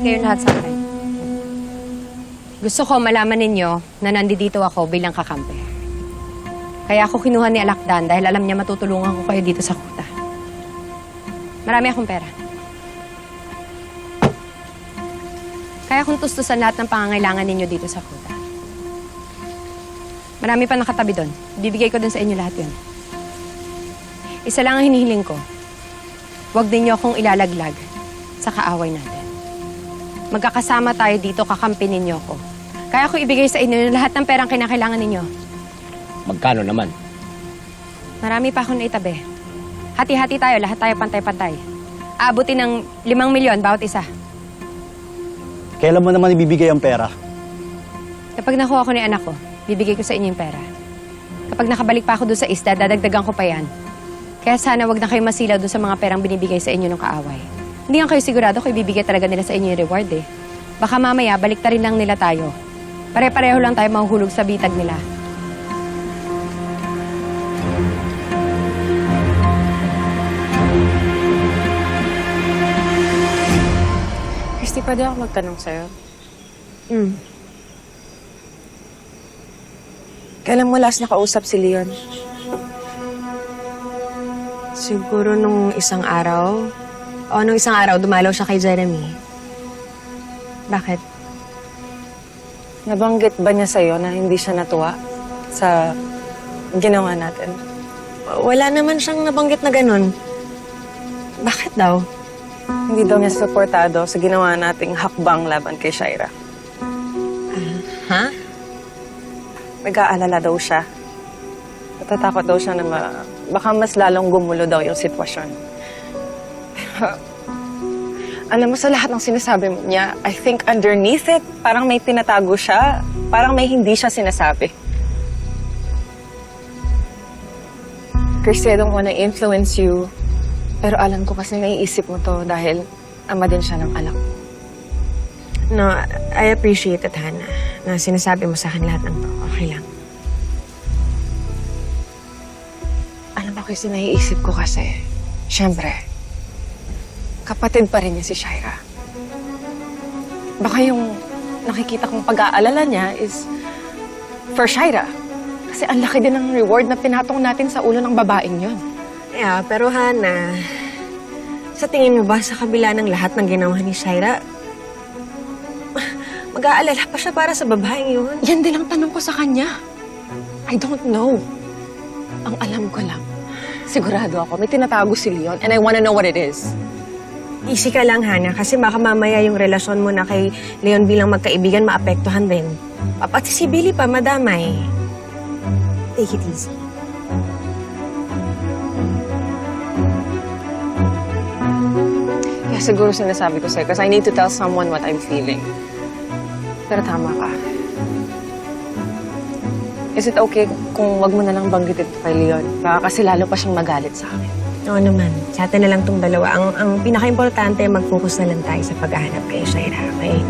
kayo lahat sa akin. Gusto ko malaman ninyo na nandito ako bilang kakampi. Kaya ako kinuha ni Alakdan dahil alam niya matutulungan ko kayo dito sa kuta. Marami akong pera. Kaya kung tustusan lahat ng pangangailangan ninyo dito sa kuta. Marami pa nakatabi doon. Bibigay ko dun sa inyo lahat yun. Isa lang ang hinihiling ko. Huwag ninyo akong ilalaglag sa kaaway natin. Magkakasama tayo dito, kakampi ninyo ko. Kaya ko ibigay sa inyo lahat ng perang kinakailangan ninyo. Magkano naman? Marami pa akong naitabi. Hati-hati tayo, lahat tayo pantay-pantay. Aabutin ng limang milyon bawat isa. Kailan mo naman ibibigay ang pera? Kapag nakuha ko ni anak ko, bibigay ko sa inyo yung pera. Kapag nakabalik pa ako doon sa isda, dadagdagan ko pa yan. Kaya sana wag na kayo masilaw doon sa mga perang binibigay sa inyo ng kaaway. Hindi nga kayo sigurado kung ibibigay talaga nila sa inyo yung reward eh. Baka mamaya, balik rin lang nila tayo. Pare-pareho lang tayo mahuhulog sa bitag nila. Christy, pwede ako magtanong sa'yo? Mm. Kailan mo last nakausap si Leon? Siguro nung isang araw, o nung isang araw, dumalaw siya kay Jeremy. Bakit? Nabanggit ba niya sa'yo na hindi siya natuwa sa ginawa natin? Wala naman siyang nabanggit na ganun. Bakit daw? Hindi daw niya suportado sa ginawa nating hakbang laban kay Shaira. Ha? Nag-aalala daw siya. Natatakot daw siya na ma- baka mas lalong gumulo daw yung sitwasyon. Pero, alam mo, sa lahat ng sinasabi mo niya, I think underneath it, parang may tinatago siya. Parang may hindi siya sinasabi. Christy, I don't wanna influence you. Pero alam ko kasi naiisip mo to dahil ama din siya ng anak. No, I appreciate it, Hannah, na sinasabi mo sa akin lahat ng to. Okay lang. Alam mo kasi naiisip ko kasi, syempre, kapatid pa rin niya si Shaira. Baka yung nakikita kong pag-aalala niya is for Shaira. Kasi ang laki din ng reward na pinatong natin sa ulo ng babaeng yon. Yeah, pero Hannah, sa tingin mo ba sa kabila ng lahat ng ginawa ni Shaira, mag-aalala pa siya para sa babaeng yun? Yan din ang tanong ko sa kanya. I don't know. Ang alam ko lang, sigurado ako, may tinatago si Leon and I wanna know what it is. Easy ka lang, Hannah, kasi baka mamaya yung relasyon mo na kay Leon bilang magkaibigan maapektuhan din. Pati si Billy pa, madamay. Take it easy. Kaya siguro sinasabi ko sa'yo kasi I need to tell someone what I'm feeling. Pero tama ka. Is it okay kung wag mo na lang banggitin kay Leon? Baka kasi lalo pa siyang magalit sa akin. Oo naman. Sa atin na lang tong dalawa. Ang, ang pinaka-importante, mag-focus na lang tayo sa paghahanap kay Shaira, okay?